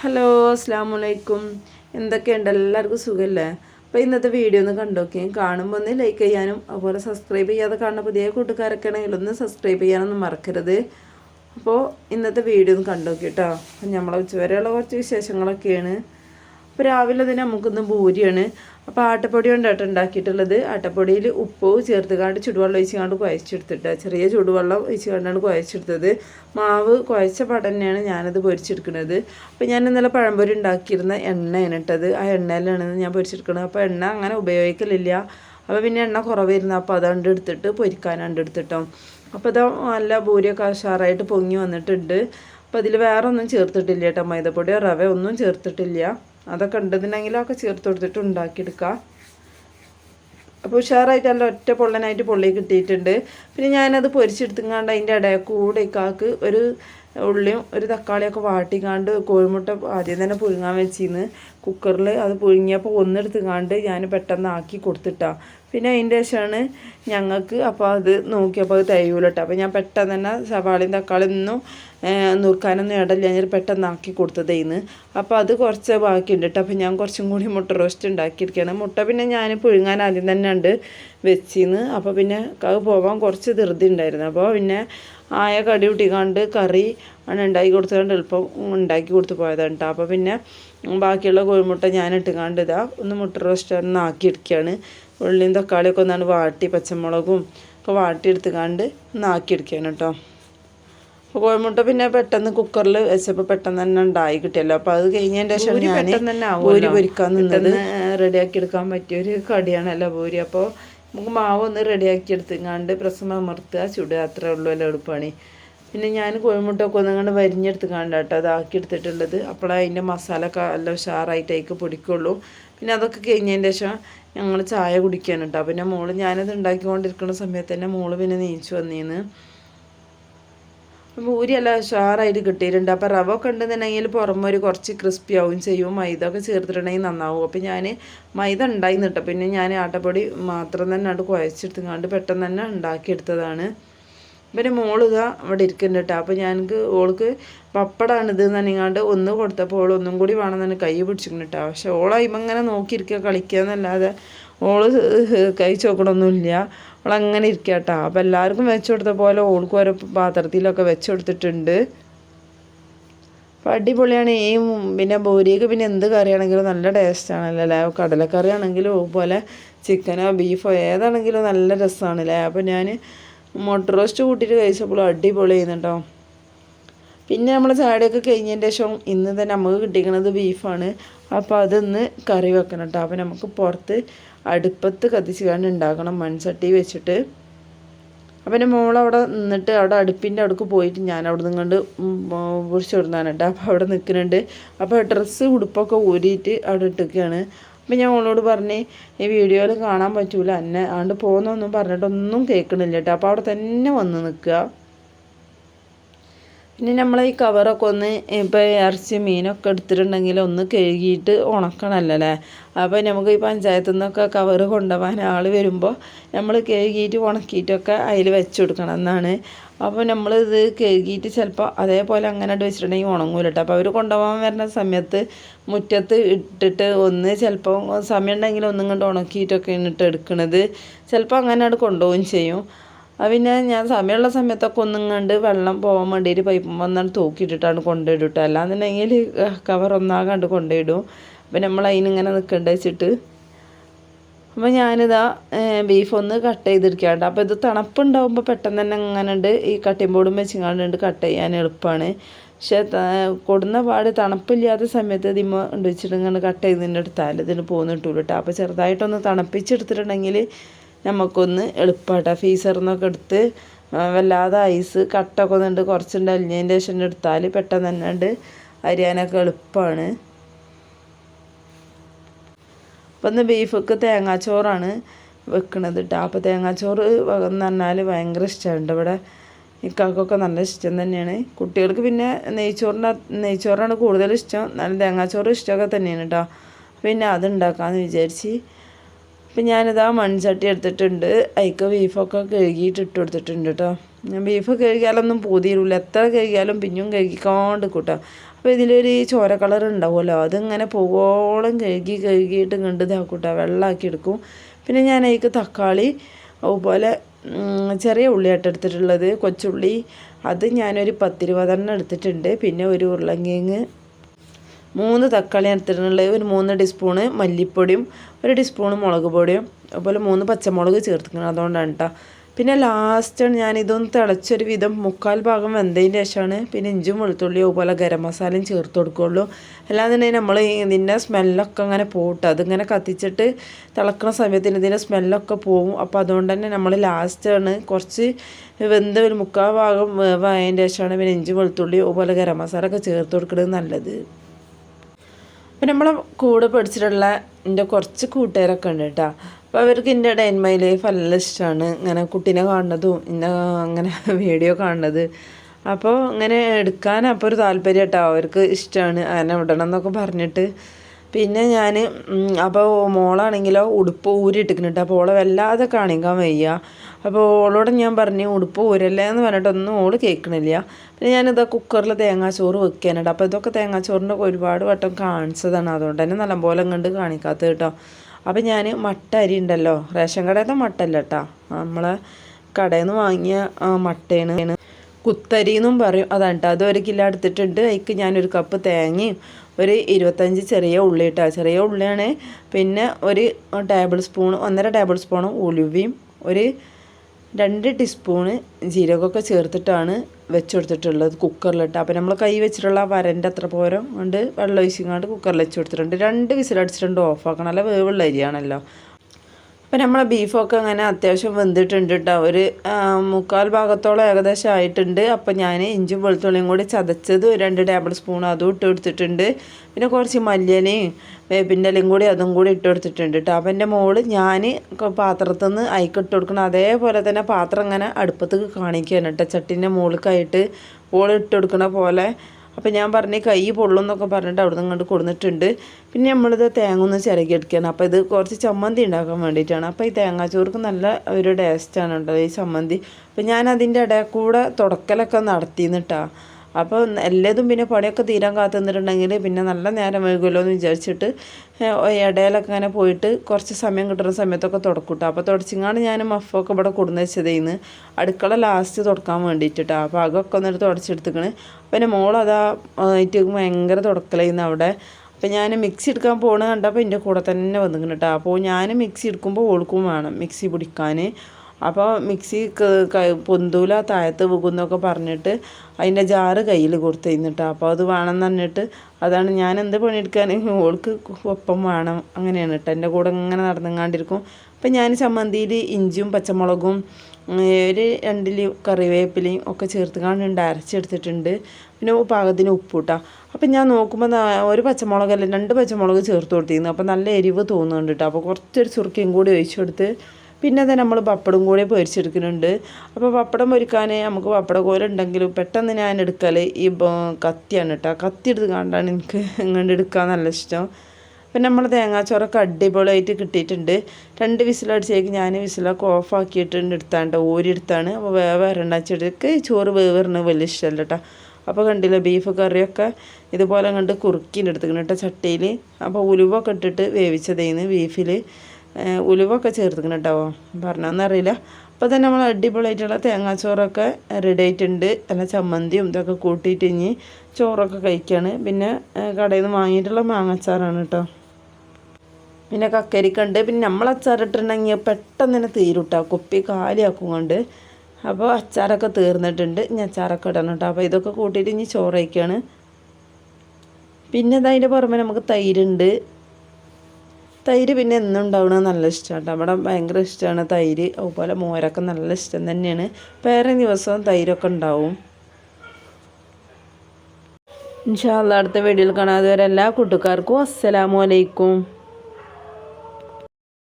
Hello അസ്സാം വലൈക്കും എന്തൊക്കെയുണ്ട്? എല്ലാവർക്കും സുഖമല്ലേ അപ്പോൾ ഇന്നത്തെ വീഡിയോ ഒന്ന് കണ്ടോക്കെ. കാണുമ്പോൾ ഒന്ന് ലൈക്ക് ചെയ്യാനും അതുപോലെ സബ്സ്ക്രൈബ് ചെയ്യാതെ കാണുന്ന പുതിയ കൂട്ടുകാരൊക്കെ ആണെങ്കിൽ ഒന്ന് സബ്സ്ക്രൈബ് ചെയ്യാനൊന്നും മറക്കരുത്. അപ്പോൾ ഇന്നത്തെ വീഡിയോ ഒന്ന് കണ്ടോക്കി കേട്ടോ അപ്പം നമ്മളെ ഉച്ചവരെയുള്ള കുറച്ച് വിശേഷങ്ങളൊക്കെയാണ്. അപ്പോൾ രാവിലെ തന്നെ നമുക്കൊന്ന് ഭൂരിയാണ്. അപ്പോൾ ആട്ടപ്പൊടി കൊണ്ടായിട്ട് ഉണ്ടാക്കിയിട്ടുള്ളത്. ആട്ടപ്പൊടിയിൽ ഉപ്പ് ചേർത്ത് കാണ്ട് ചുടുവെള്ളം ഒഴിച്ചുകാണ്ട് കുഴച്ചെടുത്തിട്ട്. ചെറിയ ചുടുവെള്ളം ഒഴിച്ചുകൊണ്ടാണ് കുഴച്ചെടുത്തത്. മാവ് കുഴച്ച പടം തന്നെയാണ് ഞാനത് പൊരിച്ചെടുക്കുന്നത് അപ്പോൾ ഞാൻ ഇന്നലെ പഴംപൊരി ഉണ്ടാക്കിയിരുന്ന എണ്ണയാണ് ഇട്ടത്. ആ എണ്ണയിലാണ് ഞാൻ പൊരിച്ചെടുക്കുന്നത് അപ്പോൾ എണ്ണ അങ്ങനെ ഉപയോഗിക്കലില്ല. അപ്പോൾ പിന്നെ എണ്ണ കുറവായിരുന്നു. അപ്പോൾ അതുകൊണ്ട് എടുത്തിട്ട് പൊരിക്കാനുണ്ട് എടുത്തിട്ടോ. അപ്പോൾ ഇതാ നല്ല ഭൂരിയൊക്കെ ഉഷാറായിട്ട് പൊങ്ങി വന്നിട്ടുണ്ട്. അപ്പോൾ അതിൽ വേറെ ഒന്നും ചേർത്തിട്ടില്ല കേട്ടോ മൈദപ്പൊടിയോ റവ ഒന്നും ചേർത്തിട്ടില്ല. അതൊക്കെ ഉണ്ടെന്നുണ്ടെങ്കിലും ഒക്കെ ചേർത്ത് കൊടുത്തിട്ട് ഉണ്ടാക്കിയെടുക്കുക അപ്പോൾ ഉഷാറായിട്ട് നല്ല ഒറ്റ പൊള്ളനായിട്ട് പൊള്ളി കിട്ടിയിട്ടുണ്ട്. പിന്നെ ഞാനത് പൊരിച്ചെടുത്തുങ്ങാണ്ട് അതിന്റെ ഇടയിൽ കൂടെ കാക്ക് ഒരു ഉള്ളിയും ഒരു തക്കാളിയൊക്കെ വാട്ടിക്കാണ്ട് കോഴിമുട്ട ആദ്യം തന്നെ പുഴുങ്ങാൻ വെച്ചിന്ന്. കുക്കറിൽ അത് പുഴുങ്ങിയപ്പോൾ ഒന്നെടുത്തുകാണ്ട് ഞാൻ പെട്ടെന്ന് ആക്കി കൊടുത്തിട്ടാ. പിന്നെ അതിന്റെ ശേഷമാണ് ഞങ്ങൾക്ക് അപ്പോൾ അത് നോക്കിയപ്പോൾ അത് തയ്യൂലട്ടോ അപ്പോൾ ഞാൻ പെട്ടെന്ന് തന്നെ സവാളയും തക്കാളി ഒന്നും നുറുക്കാനൊന്നും ഇടല്ല ഞാൻ പെട്ടെന്ന് ആക്കി കൊടുത്തതേന്ന് അപ്പോൾ അത് കുറച്ച് ബാക്കിയുണ്ട് കേട്ടോ. അപ്പോൾ ഞാൻ കുറച്ചും കൂടി മുട്ട റോസ്റ്റ് ഉണ്ടാക്കിയിരിക്കുകയാണ്. മുട്ട പിന്നെ ഞാൻ പുഴുങ്ങാൻ ആദ്യം തന്നെ ഉണ്ട് വെച്ചിന്ന്. അപ്പോൾ പിന്നെ അത് പോകാൻ കുറച്ച് ധൃതി ഉണ്ടായിരുന്നു. അപ്പോൾ പിന്നെ ആയ കടി കൂട്ടിക്കാണ്ട് കറി ആണ് ഉണ്ടാക്കി കൊടുത്തുകൊണ്ട് എളുപ്പം ഉണ്ടാക്കി കൊടുത്ത് പോയതാണ് കേട്ടോ. അപ്പോൾ പിന്നെ ബാക്കിയുള്ള കോഴിമുട്ട ഞാൻ ഇട്ടുകാണ്ട് ഇതാ ഒന്ന് മുട്ട റോസ്റ്റ് ഒന്ന് ആക്കിയെടുക്കുകയാണ് ഉള്ളിയും തക്കാളിയൊക്കെ ഒന്നാണ് വാട്ടി പച്ചമുളകും ഒക്കെ വാട്ടി എടുത്തുകാണ്ട് ഒന്ന് ആക്കിയെടുക്കുകയാണ് കേട്ടോ. അപ്പോൾ കോഴിമുട്ട പിന്നെ പെട്ടെന്ന് കുക്കറിൽ വെച്ചപ്പോൾ പെട്ടെന്ന് തന്നെ ഉണ്ടായി കിട്ടിയല്ലോ. അപ്പോൾ അത് കഴിഞ്ഞതിന്റെ ശേഷം ഞാൻ പൂരി പൊരിക്കാൻ നിന്നത്. റെഡിയാക്കി എടുക്കാൻ പറ്റിയ ഒരു കടിയാണല്ലോ പൂരി അപ്പോൾ നമുക്ക് മാവ് ഒന്ന് റെഡിയാക്കി എടുത്തുങ്ങാണ്ട് പ്രസം അമർത്തുക ചുടുക അത്രേ ഉള്ളൂ അല്ലേ എളുപ്പമാണ് പിന്നെ ഞാൻ കോഴിമുട്ടൊക്കെ ഒന്നുകൊണ്ട് വരിഞ്ഞെടുത്ത് കാണ്ടാട്ടോ അതാക്കി എടുത്തിട്ടുള്ളത് അപ്പോൾ അതിന്റെ മസാല ഒക്കെ നല്ല ഉഷാറായിട്ടേക്ക് പൊടിക്കുള്ളൂ. പിന്നെ അതൊക്കെ കഴിഞ്ഞതിന്റെ ശേഷം ഞങ്ങൾ ചായ കുടിക്കാൻ പിന്നെ മോൾ ഞാനത് ഉണ്ടാക്കിക്കൊണ്ടിരിക്കുന്ന സമയത്ത് തന്നെ മോൾ പിന്നെ നീച്ചു വന്നീന്ന്. പൂരി അല്ല ഉഷാറായിട്ട് കിട്ടിയിട്ടുണ്ട്. അപ്പോൾ റവ ഒക്കെ ഉണ്ടെന്നുണ്ടെങ്കിൽ പുറമെ ഒരു കുറച്ച് ക്രിസ്പി ആവും ചെയ്യും. മൈദ ഒക്കെ ചേർത്തിട്ടുണ്ടെങ്കിൽ നന്നാവും. അപ്പോൾ ഞാൻ മൈദ ഉണ്ടായി നിട്ടോ പിന്നെ ഞാൻ ആട്ടപ്പൊടി മാത്രം തന്നെ അത് കുഴച്ചെടുത്തുകൊണ്ട് പെട്ടെന്ന് തന്നെ ഉണ്ടാക്കിയെടുത്തതാണ്. പിന്നെ മോളിതാ അവിടെ ഇരിക്കുന്നുണ്ട്. കേട്ടോ അപ്പോൾ ഞങ്ങൾക്ക് ഓൾക്ക് പപ്പടാണ് ഇത് ഒന്ന് കൊടുത്തപ്പോൾ ഓൾ ഒന്നും കൂടി വേണം തന്നെ കൈ പിടിച്ചിട്ടുണ്ട് കേട്ടോ പക്ഷെ ഓളായിപ്പോൾ ഇങ്ങനെ നോക്കിയിരിക്കുക കളിക്കുക എന്നല്ലാതെ ഓൾ കൈ ചോക്കണമൊന്നുമില്ല ഓളങ്ങനെ ഇരിക്കുക കേട്ടോ അപ്പോൾ എല്ലാവർക്കും വെച്ച് കൊടുത്ത പോലെ ഓൾക്കും ഓരോ പാത്രത്തിലൊക്കെ വെച്ച് കൊടുത്തിട്ടുണ്ട്. അപ്പോൾ അടിപൊളിയാണ്. ഈ പിന്നെ ബോരിയൊക്കെ പിന്നെ എന്ത് കറിയാണെങ്കിലും നല്ല ടേസ്റ്റാണല്ലോ? അല്ലേ? കടലക്കറി ആണെങ്കിലും പോലെ ചിക്കനോ ബീഫോ ഏതാണെങ്കിലും നല്ല രസമാണല്ലേ അപ്പോൾ ഞാൻ മുട്ട റോസ്റ്റ് കൂട്ടിയിട്ട് കഴിച്ചപ്പോൾ അടിപൊളി ചെയ്യുന്നുണ്ടോ പിന്നെ നമ്മൾ ചാടിയൊക്കെ കഴിഞ്ഞതിന്റെ ശേഷം ഇന്ന് തന്നെ നമുക്ക് കിട്ടിക്കണത് ബീഫാണ്. അപ്പോൾ അതൊന്ന് കറി വെക്കണം കേട്ടോ. അപ്പോൾ നമുക്ക് പുറത്ത് അടുപ്പത്ത് കത്തിച്ച് കണ്ട് ഉണ്ടാക്കണം മൺചട്ടി വെച്ചിട്ട്. അപ്പം എന്റെ മോളവിടെ നിന്നിട്ട് അവിടെ അടുപ്പിന്റെ അടുക്ക് പോയിട്ട് ഞാൻ അവിടെ നിന്ന് കണ്ട് പൊറിച്ച് കൊടുത്താണ് കേട്ടോ. അപ്പോൾ അവിടെ നിൽക്കുന്നുണ്ട്. അപ്പോൾ ഡ്രസ്സ് ഉടുപ്പൊക്കെ ഊരിയിട്ട് അവിടെ ഇട്ടിരിക്കുകയാണ്. അപ്പം ഞാൻ അവളോട് പറഞ്ഞ് ഈ വീഡിയോയിൽ കാണാൻ പറ്റൂല എന്നെ ആണ്ട് പോകുന്നൊന്നും പറഞ്ഞിട്ടൊന്നും കേൾക്കണില്ല കേട്ടോ അപ്പോൾ അവിടെ തന്നെ വന്ന് നിൽക്കുക പിന്നെ നമ്മൾ ഈ കവറൊക്കെ ഒന്ന് ഇപ്പോൾ ഇറച്ചി മീനൊക്കെ എടുത്തിട്ടുണ്ടെങ്കിൽ ഒന്ന് കഴുകിയിട്ട് ഉണക്കണമല്ലോ അപ്പോൾ നമുക്ക് ഈ പഞ്ചായത്തു നിന്നൊക്കെ കവർ കൊണ്ടുപോകാൻ ആൾ വരുമ്പോൾ നമ്മൾ കഴുകിയിട്ട് ഉണക്കിയിട്ടൊക്കെ അതിൽ വെച്ച് കൊടുക്കണം എന്നാണ്. അപ്പോൾ നമ്മൾ ഇത് കഴുകിയിട്ട് ചിലപ്പോൾ അതേപോലെ അങ്ങനെ വെച്ചിട്ടുണ്ടെങ്കിൽ ഉണങ്ങൂല കേട്ടോ അപ്പോൾ അവർ കൊണ്ടുപോകാൻ വരുന്ന സമയത്ത് മുറ്റത്ത് ഇട്ടിട്ട് ഒന്ന് ചിലപ്പോൾ സമയം ഉണ്ടെങ്കിൽ ഒന്നും കൊണ്ട് ഉണക്കിയിട്ടൊക്കെ ഇട്ട് എടുക്കണത്. ചിലപ്പോൾ അങ്ങനെ കൊണ്ടുപോവുകയും ചെയ്യും. പിന്നെ ഞാൻ സമയമുള്ള സമയത്തൊക്കെ ഒന്നും കണ്ട് വെള്ളം പോകാൻ വേണ്ടിയിട്ട് പൈപ്പ് വന്നാണ് തൂക്കിയിട്ടിട്ടാണ് കൊണ്ടുപോയിട്ട് അല്ലാന്നുണ്ടെങ്കിൽ കവർ ഒന്നാകണ്ട് കൊണ്ടുപോയിടും അപ്പം നമ്മൾ അതിനിങ്ങനെ നിൽക്കേണ്ട വെച്ചിട്ട്. അപ്പോൾ ഞാനിതാ ബീഫ് ഒന്ന് കട്ട് ചെയ്തെടുക്കാണ്ട് അപ്പോൾ ഇത് തണുപ്പുണ്ടാകുമ്പോൾ പെട്ടെന്ന് തന്നെ അങ്ങനെ ഉണ്ട് ഈ കട്ടിംഗ് ബോർഡും വെച്ചിങ്ങാണ്ട് കട്ട് ചെയ്യാൻ എളുപ്പമാണ് പക്ഷേ കൊടുന്ന പാട് തണുപ്പില്ലാത്ത സമയത്ത് ഇതിമ ഉണ്ട് വെച്ചിട്ട് ഇങ്ങനെ കട്ട് എടുത്താൽ ഇതിന് പോകുന്നിട്ടുള്ളൂ കേട്ടോ അപ്പോൾ ചെറുതായിട്ടൊന്ന് തണുപ്പിച്ചെടുത്തിട്ടുണ്ടെങ്കിൽ നമുക്കൊന്ന് എളുപ്പമാട്ടോ ഫീസറിനൊക്കെ എടുത്ത് വല്ലാതെ ഐസ് കട്ടൊക്കെ ഒന്നുണ്ട് കുറച്ചുണ്ട് അലിഞ്ഞതിന്റെ ശേഷം എടുത്താൽ പെട്ടെന്ന് തന്നെ ഉണ്ട് അരിയാനൊക്കെ എളുപ്പമാണ് അപ്പം ഇന്ന് ബീഫൊക്കെ തേങ്ങാച്ചോറാണ് വെക്കണത് കേട്ടോ അപ്പോൾ തേങ്ങാച്ചോറ് എന്ന് പറഞ്ഞാൽ ഭയങ്കര ഇഷ്ടമുണ്ട് ഇവിടെ. ഇക്കാക്കൊക്കെ നല്ല ഇഷ്ടം തന്നെയാണ്. കുട്ടികൾക്ക് പിന്നെ നെയ്ച്ചോറിന്റെ നെയ്ച്ചോറാണ് കൂടുതൽ ഇഷ്ടം. എന്നാലും തേങ്ങാച്ചോറ് ഇഷ്ടമൊക്കെ തന്നെയാണ് കേട്ടോ പിന്നെ അത് ഉണ്ടാക്കാമെന്ന് വിചാരിച്ച് അപ്പം ഞാനിതാ മൺചട്ടി എടുത്തിട്ടുണ്ട്. അതിക്ക് ബീഫൊക്കെ കഴുകിയിട്ട് ഇട്ട് കൊടുത്തിട്ടുണ്ട് കേട്ടോ ഞാൻ ബീഫ് കഴുകിയാലൊന്നും പൂതിയില്ല എത്ര കഴുകിയാലും പിന്നെയും കഴുകിക്കാണ്ട് കൂട്ടോ അപ്പോൾ ഇതിലൊരു ചോര കളർ ഉണ്ടാവുമല്ലോ. അതിങ്ങനെ പോകോളം കഴുകി കഴുകിയിട്ട് കണ്ട് ഇതാക്കൂട്ട വെള്ളമാക്കി എടുക്കും. പിന്നെ ഞാൻ അതിക്ക് തക്കാളി അതുപോലെ ചെറിയ ഉള്ളിയായിട്ട് എടുത്തിട്ടുള്ളത് കൊച്ചുള്ളി. അത് ഞാനൊരു പത്തിരുപതെണ്ണം എടുത്തിട്ടുണ്ട്. പിന്നെ ഒരു ഉരുളങ്കിങ് മൂന്ന് തക്കാളി എടുത്തിട്ടുള്ളത് ഒരു മൂന്ന് ടീസ്പൂണ് മല്ലിപ്പൊടിയും ഒരു ടീസ്പൂണ് മുളക് പൊടിയും അതുപോലെ മൂന്ന് പച്ചമുളക് ചേർത്തിക്കണം അതുകൊണ്ടാണ് കേട്ടോ പിന്നെ ലാസ്റ്റാണ് ഞാൻ ഇതൊന്ന് തിളച്ചൊരു വിധം മുക്കാൽ ഭാഗം വെന്തതിന് ശേഷമാണ് പിന്നെ ഇഞ്ചും വെളുത്തുള്ളിയും അതുപോലെ ഗരം മസാലയും ചേർത്ത് കൊടുക്കുകയുള്ളൂ അല്ലാന്നുണ്ടെങ്കിൽ നമ്മൾ ഇതിന്റെ സ്മെല്ലൊക്കെ അങ്ങനെ പോട്ടെ അതിങ്ങനെ കത്തിച്ചിട്ട് തിളക്കുന്ന സമയത്തിന് ഇതിന്റെ സ്മെല്ലൊക്കെ പോവും. അപ്പോൾ അതുകൊണ്ട് തന്നെ നമ്മൾ ലാസ്റ്റാണ് കുറച്ച് വെന്ത ഒരു മുക്കാൽ ഭാഗം വേവായതിന്റെ ശേഷമാണ് പിന്നെ ഇഞ്ചും വെളുത്തുള്ളി അതുപോലെ ഗരം മസാല ഒക്കെ ചേർത്ത് കൊടുക്കുന്നത് നല്ലത്. അപ്പം നമ്മളെ കൂടെ പഠിച്ചിട്ടുള്ള എന്റെ കുറച്ച് കൂട്ടുകാരൊക്കെ ഉണ്ട് കേട്ടോ. അപ്പോൾ അവർക്ക് എന്റെ ഡൈൻ മൈ ലൈഫ് നല്ല ഇഷ്ടമാണ്. ഇങ്ങനെ കുട്ടീനെ കാണുന്നതും ഇന്ന അങ്ങനെ വീഡിയോ കാണുന്നത്. അപ്പോൾ ഇങ്ങനെ എടുക്കാൻ അപ്പോൾ ഒരു താല്പര്യം കേട്ടോ. അവർക്ക് ഇഷ്ടമാണ്. അങ്ങനെ വിടണം എന്നൊക്കെ പറഞ്ഞിട്ട്. പിന്നെ ഞാൻ അപ്പോൾ മോളാണെങ്കിലോ ഉടുപ്പ് ഊരിട്ടിക്കുന്നുണ്ട് അപ്പോൾ ഓളെ വല്ലാതെ കാണിക്കാൻ വയ്യ. അപ്പോൾ ഓളോട് ഞാൻ പറഞ്ഞു ഉടുപ്പ് ഊരല്ലേ എന്ന് പറഞ്ഞിട്ടൊന്നും ഓൾ കേൾക്കണില്ല. പിന്നെ ഞാനിതാ കുക്കറിൽ തേങ്ങാച്ചോറ് വെക്കാനുണ്ട്. അപ്പോൾ ഇതൊക്കെ തേങ്ങാച്ചോറിന്റെ ഒരുപാട് വട്ടം കാണിച്ചതാണ്. അതുകൊണ്ട് തന്നെ നല്ലപോലെ കണ്ട് കാണിക്കാത്തത് കേട്ടോ. അപ്പോൾ ഞാൻ മട്ട അരി ഉണ്ടല്ലോ റേഷൻ കടയിലത്തെ മട്ടല്ല കേട്ടോ നമ്മളെ കടയിൽ നിന്ന് വാങ്ങിയ മട്ടയാണ് കുത്തരി എന്നും പറയും. അതാണ് കേട്ടോ അത് ഒരു കിലോ എടുത്തിട്ടുണ്ട്. അതിക്ക് ഞാനൊരു കപ്പ് തേങ്ങയും ഒരു ഇരുപത്തഞ്ച് ചെറിയ ഉള്ളി ഇട്ടാൽ ചെറിയ ഉള്ളിയാണ്. പിന്നെ ഒരു ടേബിൾ സ്പൂൺ ഒന്നര ടേബിൾ സ്പൂൺ ഉലുവയും ഒരു രണ്ട് ടീസ്പൂണ് ജീരകമൊക്കെ ചേർത്തിട്ടാണ് വെച്ച് കൊടുത്തിട്ടുള്ളത് കുക്കറിലിട്ട്. അപ്പോൾ നമ്മൾ കൈ വെച്ചിട്ടുള്ള ആ വരന്റെ അത്ര പോരം കൊണ്ട് വെള്ളം ഒഴിച്ചിങ്ങാണ്ട് കുക്കറിൽ വെച്ച് കൊടുത്തിട്ടുണ്ട്. രണ്ട് വിസിലടിച്ചിട്ടുണ്ട് ഓഫാക്കണം അല്ല വേവുള്ള അരിയാണല്ലോ. അപ്പം നമ്മളെ ബീഫൊക്കെ അങ്ങനെ അത്യാവശ്യം വെന്തിട്ടുണ്ട് കേട്ടോ. ഒരു മുക്കാൽ ഭാഗത്തോളം ഏകദേശം ആയിട്ടുണ്ട്. അപ്പം ഞാൻ ഇഞ്ചും വെളുത്തുള്ളിയും കൂടി ചതച്ചത് രണ്ട് ടേബിൾ സ്പൂൺ അതും ഇട്ട് കൊടുത്തിട്ടുണ്ട്. പിന്നെ കുറച്ച് മല്ലിയലയും വേപ്പിന്റെ ഇലയും കൂടി അതും കൂടി ഇട്ട് കൊടുത്തിട്ടുണ്ട് കേട്ടോ. അപ്പം എന്റെ മോൾ ഞാൻ പാത്രത്തിൽ നിന്ന് അയക്കിട്ട് കൊടുക്കണം. അതേപോലെ തന്നെ പാത്രം ഇങ്ങനെ അടുപ്പത്തേക്ക് കാണിക്കുകയാണ് കേട്ടോ. ചട്ടിന്റെ മുകളിലേക്കായിട്ട് ഓൾ ഇട്ട് കൊടുക്കണ പോലെ അപ്പോൾ ഞാൻ പറഞ്ഞ് കൈ പൊള്ളുന്നൊക്കെ പറഞ്ഞിട്ട് അവിടെ നിന്ന് ഇങ്ങോട്ട് കൊടുത്തിട്ടുണ്ട് പിന്നെ നമ്മളിത് തേങ്ങ ഒന്ന് ചിരകിയെടുക്കുകയാണ് അപ്പോൾ ഇത് കുറച്ച് ചമ്മന്തി ഉണ്ടാക്കാൻ വേണ്ടിയിട്ടാണ്. അപ്പോൾ ഈ തേങ്ങാച്ചോർക്ക് നല്ല ഒരു ടേസ്റ്റാണ് ഉണ്ടത് ഈ ചമ്മന്തി. അപ്പോൾ ഞാൻ അതിന്റെ ഇടയിൽ കൂടെ തുടക്കലൊക്കെ നടത്തിന്നിട്ടാ അപ്പോൾ എല്ലാതും പിന്നെ പണിയൊക്കെ തീരാൻ കാത്തുനിന്നിട്ടുണ്ടെങ്കിൽ പിന്നെ നല്ല നേരം വൈകുമല്ലോ എന്ന് വിചാരിച്ചിട്ട് ഇടയിലൊക്കെ അങ്ങനെ പോയിട്ട് കുറച്ച് സമയം കിട്ടുന്ന സമയത്തൊക്കെ തുടക്കൂട്ടോ. അപ്പോൾ തുടച്ചിങ്ങാണ് ഞാൻ മഫൊക്കെ ഇവിടെ കൊടുന്ന് വെച്ചതേന്ന് അടുക്കള ലാസ്റ്റ് തുടക്കാൻ വേണ്ടിയിട്ടാ. അപ്പോൾ അകൊക്കെ ഒന്നിട്ട് തുടച്ചെടുത്തിക്കണ്. പിന്നെ മോളതാ ആയിട്ട് ഭയങ്കര തുടക്കലായിരുന്നു അവിടെ. അപ്പോൾ ഞാൻ മിക്സി എടുക്കാൻ പോകണ കണ്ടപ്പോൾ എന്റെ കൂടെ തന്നെ വന്നിങ്ങനെ കേട്ടോ. അപ്പോൾ ഞാൻ മിക്സി എടുക്കുമ്പോൾ ഓൾക്കും വേണം മിക്സി പിടിക്കാൻ. അപ്പോൾ മിക്സി പൊന്തൂല താഴത്ത് വെക്കുന്നൊക്കെ പറഞ്ഞിട്ട് അതിന്റെ ജാറ് കയ്യിൽ കൊടുത്തിരുന്നിട്ട് അപ്പോൾ അത് വേണം പറഞ്ഞിട്ട് അതാണ് ഞാൻ എന്ത് പണിയെടുക്കാൻ? ഓൾക്ക് ഒപ്പം വേണം. അങ്ങനെയാണ് കേട്ടോ. എന്റെ കൂടെ ഇങ്ങനെ നടന്നെങ്ങാണ്ടിരിക്കും. അപ്പം ഞാൻ ചമ്മന്തിയിൽ ഇഞ്ചും പച്ചമുളകും ഒരു രണ്ടിൽ കറിവേപ്പിലയും ഒക്കെ ചേർത്ത് കാണുന്നുണ്ട് അരച്ചെടുത്തിട്ടുണ്ട്. പിന്നെ പാകത്തിന് ഉപ്പൂട്ടാ. അപ്പം ഞാൻ നോക്കുമ്പോൾ ഒരു പച്ചമുളകല്ല രണ്ട് പച്ചമുളക് ചേർത്ത് കൊടുത്തിരുന്നു. അപ്പോൾ നല്ല എരിവ് തോന്നുന്നുണ്ട് കേട്ടോ. അപ്പോൾ കുറച്ചൊരു ചുരുക്കയും കൂടി ഒഴിച്ചു കൊടുത്ത് പിന്നെ അത് നമ്മൾ പപ്പടം കൂടെ പൊരിച്ചെടുക്കുന്നുണ്ട്. അപ്പോൾ പപ്പടം പൊരിക്കാൻ നമുക്ക് പപ്പട കോല ഉണ്ടെങ്കിലും പെട്ടെന്ന് ഞാൻ എടുക്കൽ ഈ കത്തിയാണ് കേട്ടോ. കത്തി എടുത്ത് കണ്ടാണ് എനിക്ക് ഇങ്ങോട്ട് എടുക്കാൻ നല്ല ഇഷ്ടം. പിന്നെ നമ്മൾ തേങ്ങാച്ചോറൊക്കെ അടിപൊളിയായിട്ട് കിട്ടിയിട്ടുണ്ട്. രണ്ട് വിസിലടിച്ചേക്ക് ഞാൻ വിസിലൊക്കെ ഓഫാക്കിയിട്ടുണ്ട് എടുത്താണ്ട് ഓരി എടുത്താണ്. അപ്പോൾ വേവ് വരണ്ടാച്ചെടുക്ക് ചോറ് വേവറിന് വലിയ ഇഷ്ടമല്ല കേട്ടോ. അപ്പോൾ കണ്ടില്ല ബീഫ് കറിയൊക്കെ ഇതുപോലെ കണ്ട് കുറുക്കിന്റെ എടുത്തിട്ടുണ്ട് കേട്ടോ ചട്ടിയിൽ. അപ്പോൾ ഉലുവൊക്കെ ഇട്ടിട്ട് വേവിച്ചതേന്ന് ബീഫിൽ ഉലുവൊക്കെ ചേർത്തിക്കണം കേട്ടോ പറഞ്ഞോന്നറിയില്ല അപ്പോൾ തന്നെ നമ്മൾ അടിപൊളിയായിട്ടുള്ള തേങ്ങാച്ചോറൊക്കെ റെഡി ആയിട്ടുണ്ട്. നല്ല ചമ്മന്തിയും ഇതൊക്കെ കൂട്ടിയിട്ട് ഇനി ചോറൊക്കെ കഴിക്കുകയാണ് പിന്നെ കടയിൽ നിന്ന് വാങ്ങിയിട്ടുള്ള മാങ്ങച്ചാറാണ് കേട്ടോ പിന്നെ കക്കരിക്കുണ്ട്. പിന്നെ നമ്മൾ അച്ചാറിട്ടുണ്ടെങ്കിൽ പെട്ടെന്ന് തന്നെ തീരുട്ടോ. കുപ്പി കാലിയാക്കും കൊണ്ട്. അപ്പോൾ അച്ചാറൊക്കെ തീർന്നിട്ടുണ്ട്. ഇനി അച്ചാറൊക്കെ ഇടണം കേട്ടോ അപ്പോൾ ഇതൊക്കെ കൂട്ടിയിട്ട് ഇനി ചോറ് കഴിക്കുകയാണ് പിന്നെ അതിന്റെ പുറമെ നമുക്ക് തൈരുണ്ട്. തൈര് പിന്നെ എന്നും ഉണ്ടാവണത് നല്ല ഇഷ്ടമാണ് അവിടെ ഭയങ്കര ഇഷ്ടമാണ് തൈര്. അതുപോലെ മോരൊക്കെ നല്ല ഇഷ്ടം തന്നെയാണ്. വേറെ ദിവസവും തൈരൊക്കെ ഉണ്ടാവും. ഇൻഷാല്ല അടുത്ത വീഡിയോയിൽ കാണാതെ വരെ എല്ലാ കൂട്ടുകാർക്കും അസ്സലാമു അലൈക്കും.